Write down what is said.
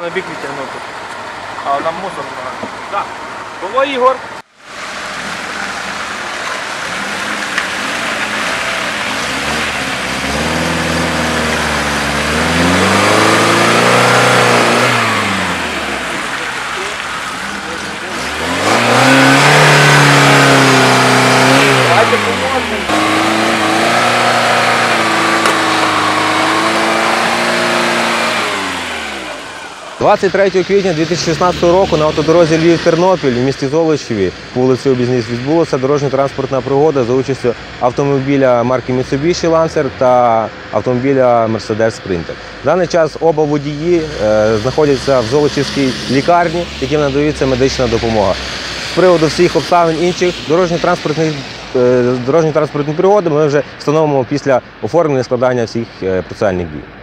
на бік відтягнути. А нам мусор Так. Було Ігор. 23 квітня 2016 року на автодорозі Львів-Тернопіль в місті Золочеві по вулиці Обізніс відбулася дорожньо-транспортна пригода за участю автомобіля марки Mitsubishi Lancer та автомобіля Mercedes Sprinter. В даний час оба водії е, знаходяться в Золочівській лікарні, яким надається медична допомога. З приводу всіх обставин інших дорожньо-транспортних е, дорожньо-транспортні пригоди ми вже встановимо після оформлення складання всіх е, процесуальних дій.